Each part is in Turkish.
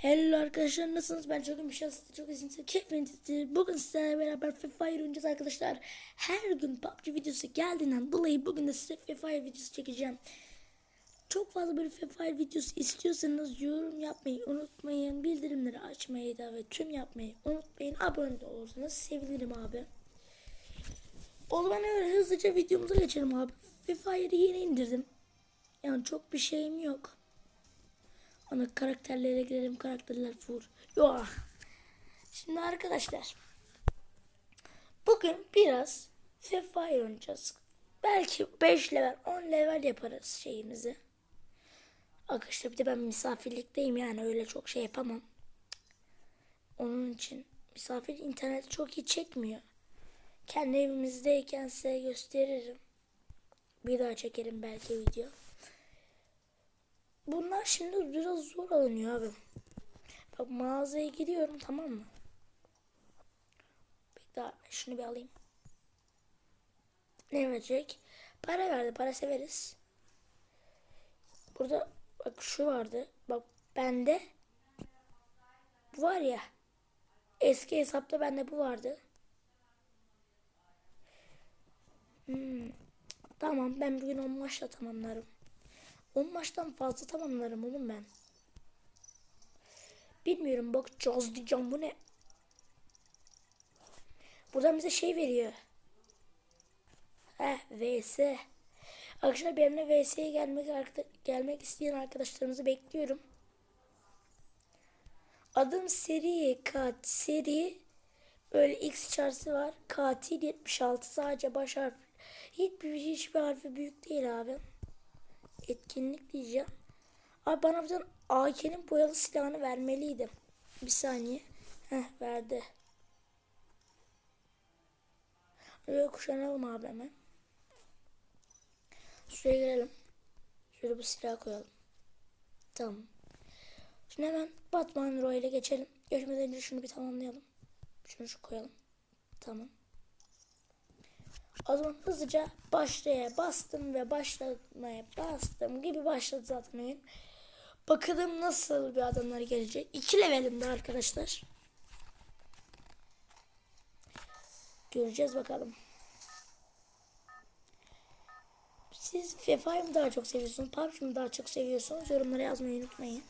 Hello arkadaşlar nasılsınız? Ben çok iyiyim. Çok iyisiniz. Keyfinizdir. Bugün sizlerle beraber Free Fire oynayacağız arkadaşlar. Her gün PUBG videosu geldiğinden dolayı bugün de size Free Fire videosu çekeceğim. Çok fazla böyle Free Fire videosu istiyorsanız yorum yapmayı unutmayın. Bildirimleri açmayı da ve tüm yapmayı unutmayın. Abone de olursanız sevinirim abi. O zaman öyle hızlıca videomuza geçelim abi. Free Fire'ı yeni indirdim. Yani çok bir şeyim yok. Ona karakterlere girelim. Karakterler full. Yok. Şimdi arkadaşlar. Bugün biraz Fire oynayacağız. Belki 5 level 10 level yaparız şeyimizi. Arkadaşlar bir de ben misafirlikteyim yani öyle çok şey yapamam. Onun için misafir internet çok iyi çekmiyor. Kendi evimizdeyken size gösteririm. Bir daha çekerim belki video. Bunlar şimdi biraz zor alınıyor abi. Bak mağazaya gidiyorum tamam mı? Bir daha şunu bir alayım. Ne verecek? Para verdi. Para severiz. Burada bak şu vardı. Bak bende bu var ya. Eski hesapta bende bu vardı. Hmm. Tamam ben bugün 10 maçla tamamlarım. 10 maçtan fazla tamamlarım oğlum ben. Bilmiyorum bakacağız diyeceğim bu ne? Buradan bize şey veriyor. Heh vs. Arkadaşlar benimle vs'ye gelmek, gelmek isteyen arkadaşlarımızı bekliyorum. Adım seri kat seri böyle x çarpısı var. Katil 76 sadece baş harf. Hiçbir hiçbir harfi büyük değil abi etkinlik diyeceğim. Abi bana buradan AK'nin boyalı silahını vermeliydi. Bir saniye. Heh verdi. Şöyle kuşanalım abi hemen. Şuraya girelim. Şöyle bu silah koyalım. Tamam. Şimdi hemen Batman Roy ile geçelim. Geçmeden önce şunu bir tamamlayalım. Şunu şu koyalım. Tamam. O zaman hızlıca başlaya bastım ve başlamaya bastım gibi başladı zaten oyun. Bakalım nasıl bir adamlar gelecek. İki levelimde arkadaşlar. Göreceğiz bakalım. Siz FIFA'yı mı daha çok seviyorsunuz? PUBG mi daha çok seviyorsunuz? Yorumlara yazmayı unutmayın.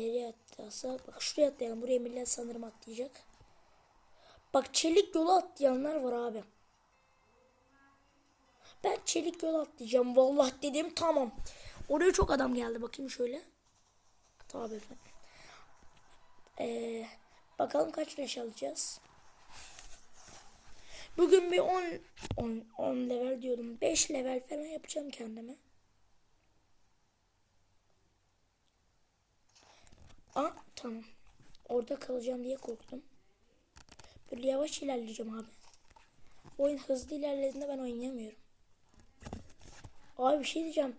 Nereye atlarsa bak şuraya atlayalım. Buraya millet sanırım atlayacak. Bak çelik yolu atlayanlar var abi. Ben çelik yol atlayacağım. Vallahi dedim tamam. Oraya çok adam geldi. Bakayım şöyle. Tabii efendim. Ee, bakalım kaç leş alacağız. Bugün bir 10 10 10 level diyordum. 5 level falan yapacağım kendime. Aa tamam. Orada kalacağım diye korktum. Böyle yavaş ilerleyeceğim abi. Oyun hızlı ilerlediğinde ben oynayamıyorum. Abi bir şey diyeceğim.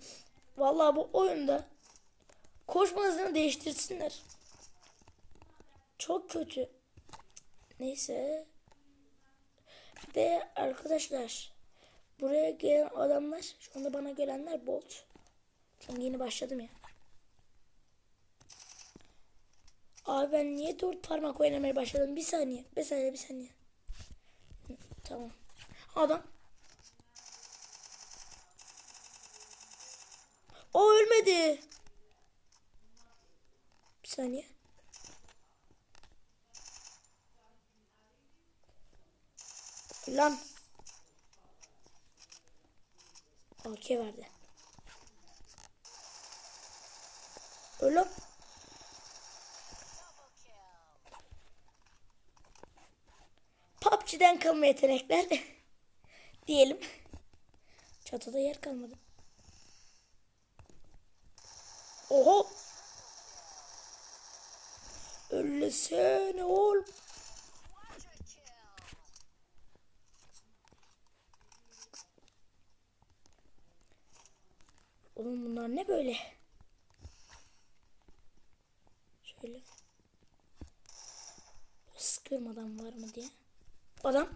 Vallahi bu oyunda koşma hızını değiştirsinler. Çok kötü. Neyse. De arkadaşlar buraya gelen adamlar şu anda bana gelenler bot. Çünkü yeni başladım ya. Abi ben niye dört parmak oynamaya başladım? Bir saniye. Bir saniye bir saniye. Tamam. Adam. O ölmedi. Bir saniye. Lan. AK verdi. Ölüm. Kalma yetenekler. Diyelim. Çatıda yer kalmadı. Oho. Öylesene oğlum. Oğlum bunlar ne böyle? Şöyle. Sıkıyorum adam var mı diye adam.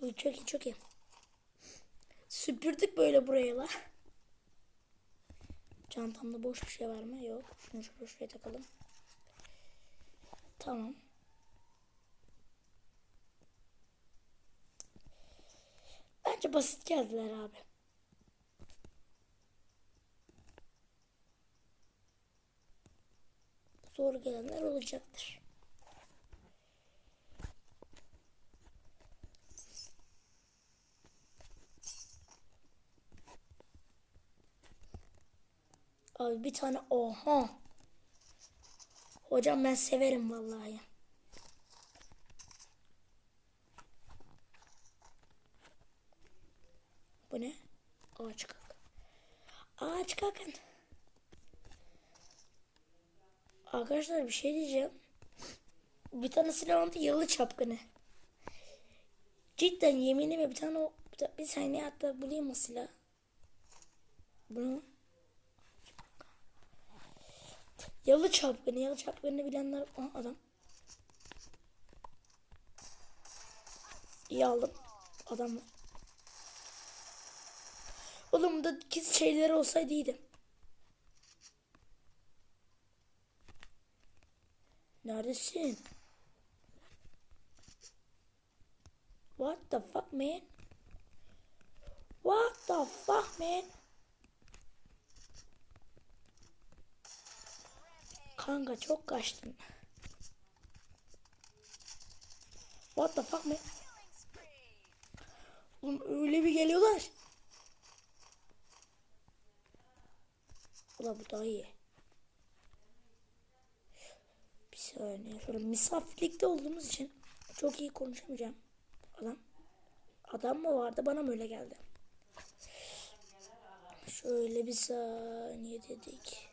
Uy, çok iyi çok iyi. Süpürdük böyle burayı la. Çantamda boş bir şey var mı? Yok. Şunu şuraya, şuraya takalım. Tamam. Bence basit geldiler abi. Zor gelenler olacaktır. Abi bir tane oha. Hocam ben severim vallahi. Bu ne? Ağaç kalk. Ağaç kalkın. Arkadaşlar bir şey diyeceğim. Bir tane silah vardı yalı çapkını. Cidden yeminime bir tane o bir saniye hatta bulayım o silah. Bunu Yalı çapkını, yalı çapkını bilenler Aha, adam. İyi aldım. Adam var. Oğlum da kız şeyleri olsaydı iyiydi. Neredesin? What the fuck man? What the fuck man? Kanka çok kaçtın. What the fuck man? Oğlum öyle bir geliyorlar. Ulan bu daha iyi. Bir saniye. Şöyle misafirlikte olduğumuz için çok iyi konuşamayacağım. Adam. Adam mı vardı bana mı öyle geldi? Şöyle bir saniye dedik.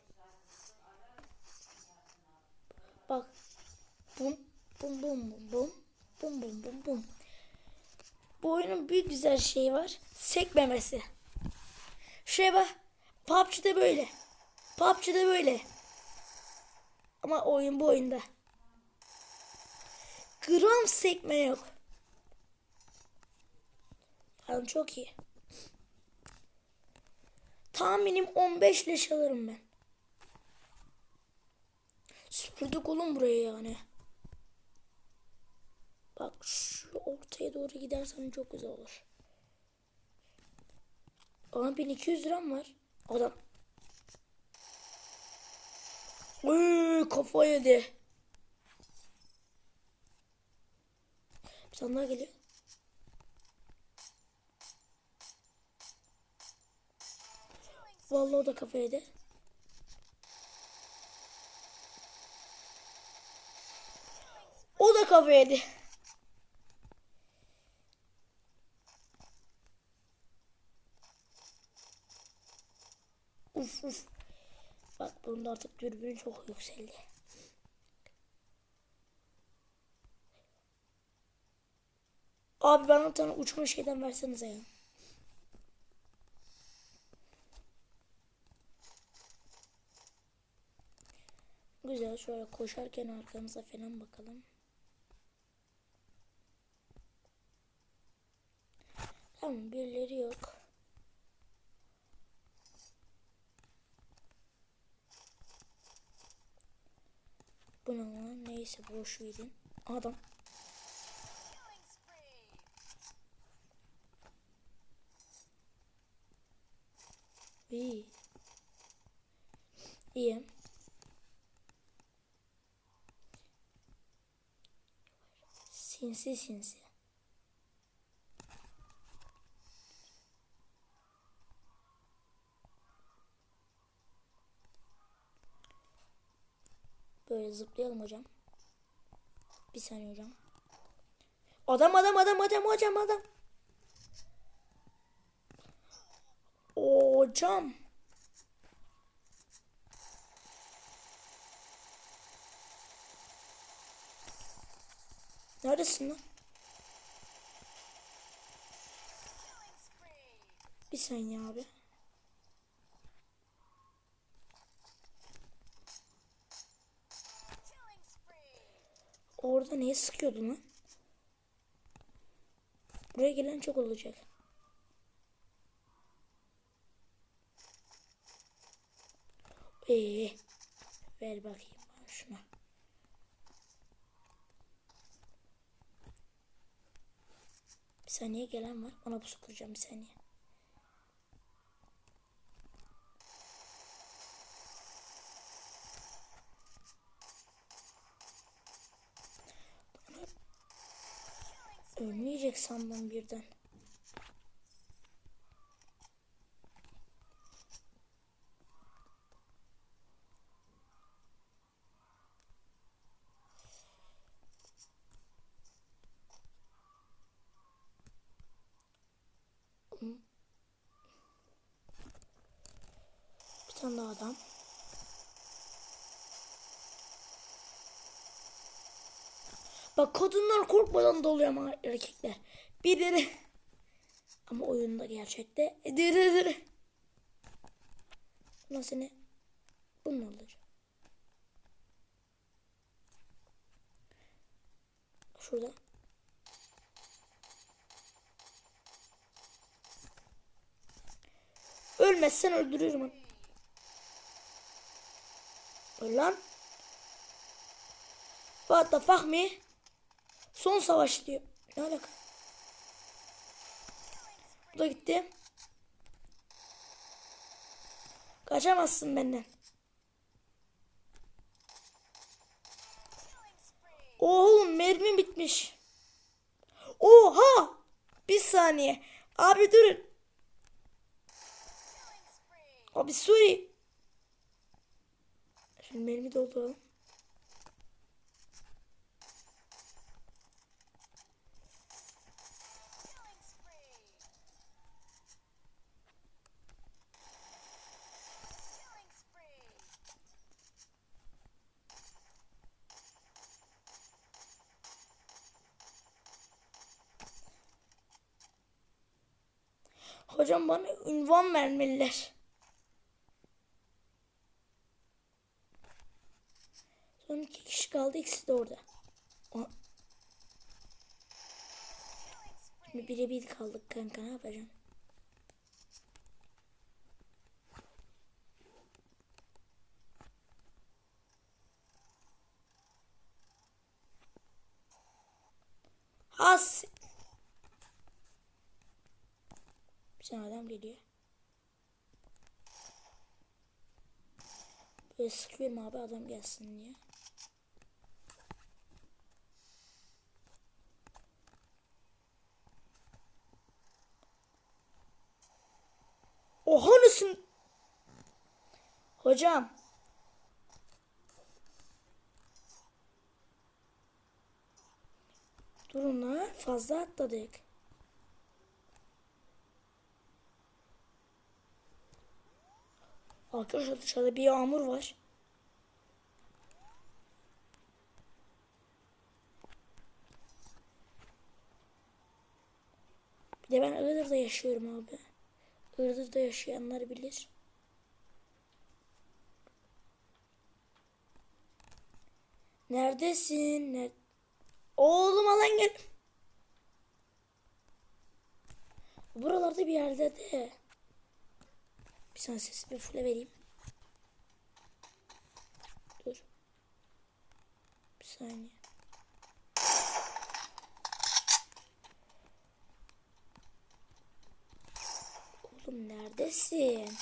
Bak. Bum bum bum bum bum bum bum bum. Bu oyunun bir güzel şeyi var. Sekmemesi. Şuraya bak. PUBG'de böyle. PUBG'de böyle. Ama oyun bu oyunda. Gram sekme yok. Yani çok iyi. Tahminim 15 leş alırım ben. Süpürdük oğlum buraya yani. Bak şu ortaya doğru gidersem çok güzel olur. Ama 1200 liram var. Adam. Uy, kafa yedi. Bir tane geliyor. Vallahi o da kafa yedi. O da kafa yedi. Uf uf. Bunda artık dürbün çok yükseldi. Abi bana bir tane uçma şeyden versenize ya. Güzel şöyle koşarken arkamıza falan bakalım. Tamam birileri yok. Bu ne lan? Neyse boş verin. Adam. İyi. İyi. Sinsi sinsi. Böyle zıplayalım hocam. Bir saniye hocam. Adam adam adam adam hocam adam. Hocam. Neredesin lan? Bir saniye abi. Orada neye sıkıyordun lan? Buraya gelen çok olacak. Ee, ver bakayım bana şuna. Bir saniye gelen var. Ona bu kuracağım bir saniye. Ölmeyecek sandım birden. Bir tane daha adam. Bak kadınlar korkmadan doluyor ama erkekler. Birileri ama oyunda gerçekte diri Buna seni bununla alacağım. Şurada. Ölmezsen öldürürüm onu. Öl lan. What the fuck me? Son savaş diyor. Ne alaka? Bu da gitti. Kaçamazsın benden. Oğlum mermi bitmiş. Oha! Bir saniye. Abi durun. Abi sorry. Şimdi mermi dolduralım. Hocam bana ünvan vermeliler. Son iki kişi kaldı. ikisi de orada. O... Şimdi birebir kaldık kanka ne yapacağım? Has. Bir tane adam geliyor. Böyle sıkıyorum abi adam gelsin diye. Oha nasıl? Hocam. Durun lan fazla atladık. Arkadaşlar dışarıda bir yağmur var. Bir de ben Iğdır'da yaşıyorum abi. Iğdır'da yaşayanlar bilir. Neredesin? Ner Oğlum alan gel. Buralarda bir yerde de. Bir saniye sesi bir fulle vereyim. Dur. Bir saniye. Oğlum neredesin?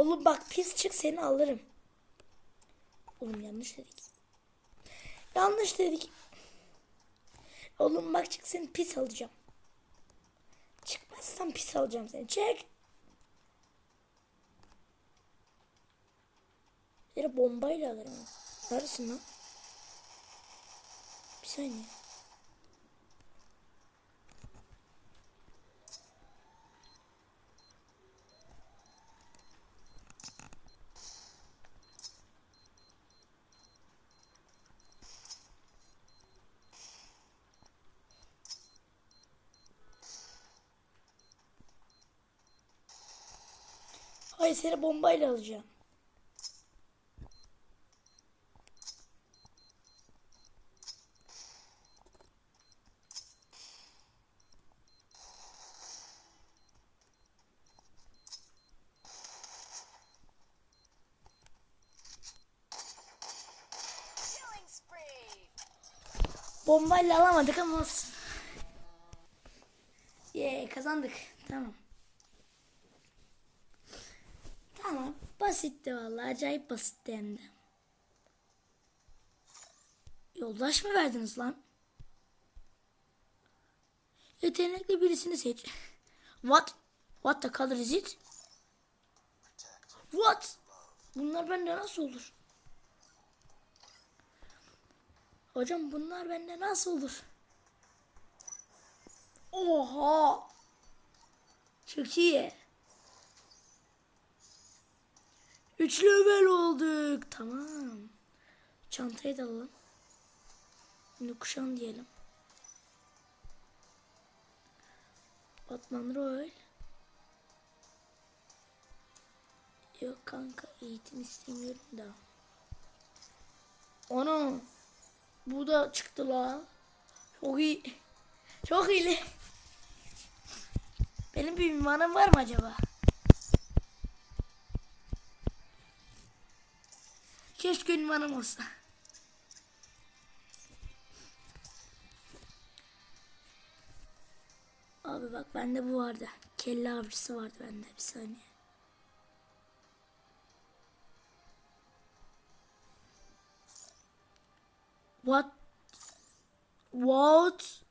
Oğlum bak pis çık seni alırım. Oğlum yanlış dedik. Yanlış dedik. Oğlum bak çık seni pis alacağım. Çıkmazsan pis alacağım seni. Çek. Yere bombayla alırım. Neredesin lan? Bir saniye. Hayır seni bombayla alacağım. Bombayla alamadık ama olsun. Ye kazandık. Tamam. Tamam. Basitti vallahi. Acayip basitti hem de. Yoldaş mı verdiniz lan? Yetenekli birisini seç. What? What the color is it? What? Bunlar bende nasıl olur? Hocam bunlar bende nasıl olur? Oha! Çok iyi. Üç level olduk. Tamam. Çantayı da alalım. Şimdi kuşan diyelim. Batman Royal. Yok kanka eğitim istemiyorum da. Onu. Bu da çıktı la. Çok iyi. Çok iyi. Benim bir ünvanım var mı acaba? Keşke ünvanım olsa. Abi bak bende bu vardı. Kelle avcısı vardı bende. Bir saniye. What? What?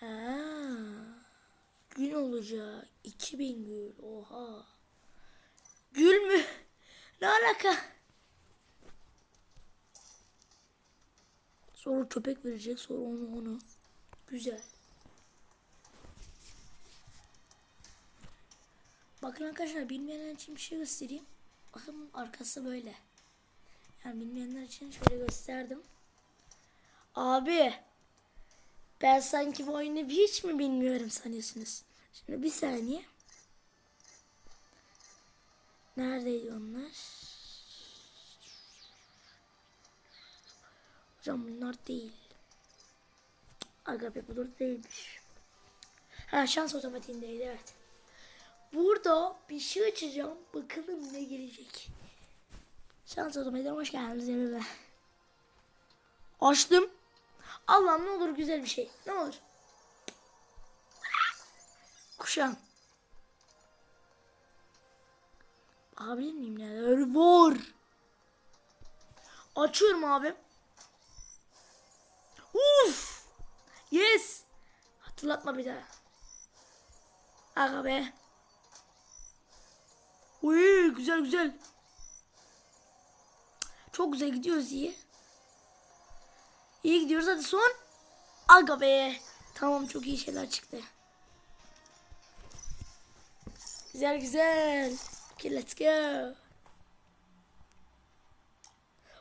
Ha. Gün olacak. 2000 gül. Oha. Gül mü? Ne alaka? Sonra köpek verecek. Sonra onu onu. Güzel. Bakın arkadaşlar bilmeyenler için bir şey göstereyim. Bakın arkası böyle. Yani bilmeyenler için şöyle gösterdim. Abi ben sanki bu oyunu hiç mi bilmiyorum sanıyorsunuz? Şimdi bir saniye. Neredeydi onlar? Hocam bunlar değil. Aga be değilmiş. Ha şans otomatiğindeydi evet. Burada bir şey açacağım. Bakalım ne gelecek. Şans otomatiğine hoş geldiniz yanına. Açtım. Allah'ım ne olur güzel bir şey. Ne olur. Kuşan. Bakabilir miyim neler var? Açıyorum abi. Uf! Yes! Hatırlatma bir daha. Aga be. Uy güzel güzel. Çok güzel gidiyoruz iyi. İyi gidiyoruz hadi son. Aga be. Tamam çok iyi şeyler çıktı. Güzel güzel. Okay let's go.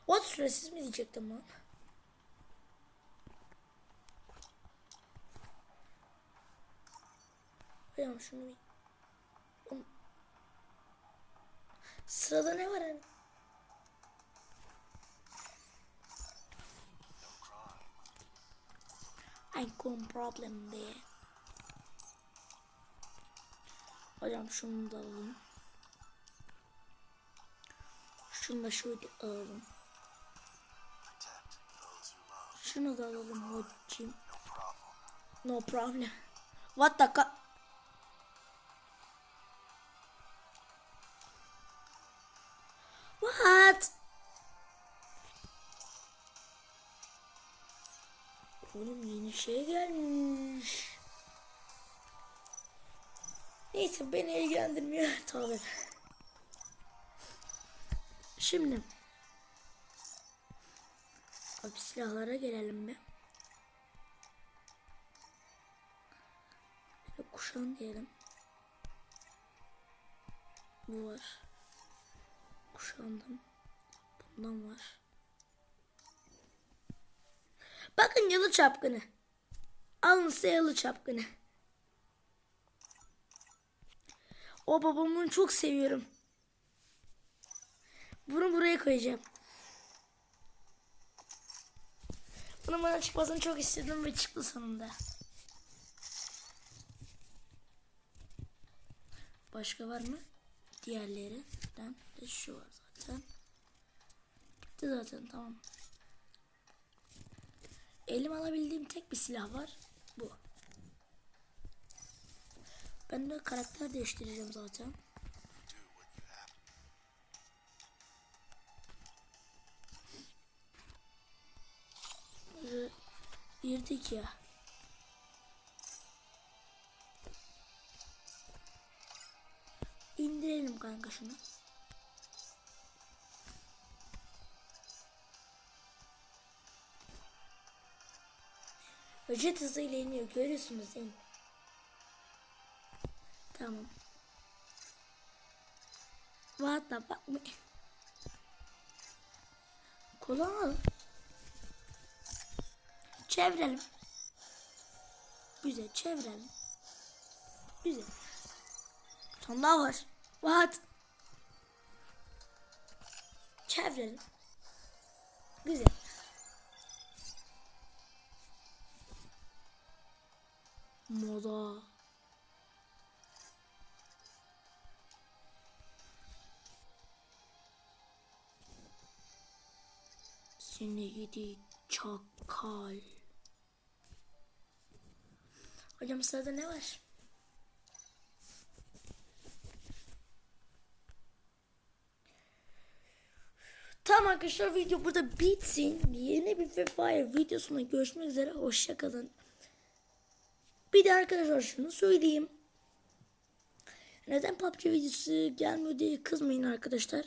What süresiz mi diyecektim lan? Hocam şunu bir... Sırada ne var hani? Icon problem be. Hocam şunu da alalım. Şunu da şöyle alalım. Şunu da alalım hocam. No problem. What the şey gelmiş. Neyse beni ilgilendirmiyor. Tabii. Şimdi. Abi silahlara gelelim. Şöyle kuşan diyelim. Bu var. Kuşandım. Bundan var. Bakın yalı çapkını. Alın size yalı çapkını. O babamı çok seviyorum. Bunu buraya koyacağım. Bunun bana çıkmasını çok istedim ve çıktı sonunda. Başka var mı? Diğerlerinden de şu var zaten. Bitti zaten tamam. Elim alabildiğim tek bir silah var. Bu. Ben de karakter değiştireceğim zaten. Ee, Girdik ya. İndirelim kanka şunu. Jet hızıyla iniyor. Görüyorsunuz değil mi? Tamam. The fuck me? Kullanalım. Çevirelim. Güzel çevirelim. Güzel. Tane daha var. What? Çevirelim. Güzel. Moda. Seni yedi çakal. Hocam sırada ne var? Tamam arkadaşlar video burada bitsin. Yeni bir Free Fire videosunda görüşmek üzere. Hoşçakalın. Bir de arkadaşlar şunu söyleyeyim. Neden PUBG videosu gelmiyor diye kızmayın arkadaşlar.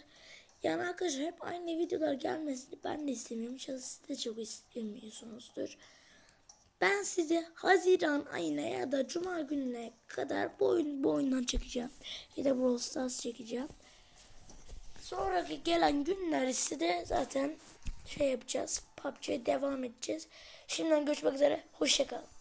Yani arkadaşlar hep aynı videolar gelmesini ben de istemiyorum. İnşallah siz de çok istemiyorsunuzdur. Ben size Haziran ayına ya da Cuma gününe kadar bu, oyun, bu oyundan çekeceğim. Ya da Brawl Stars çekeceğim. Sonraki gelen günler de zaten şey yapacağız. PUBG'ye devam edeceğiz. Şimdiden görüşmek üzere. Hoşçakalın.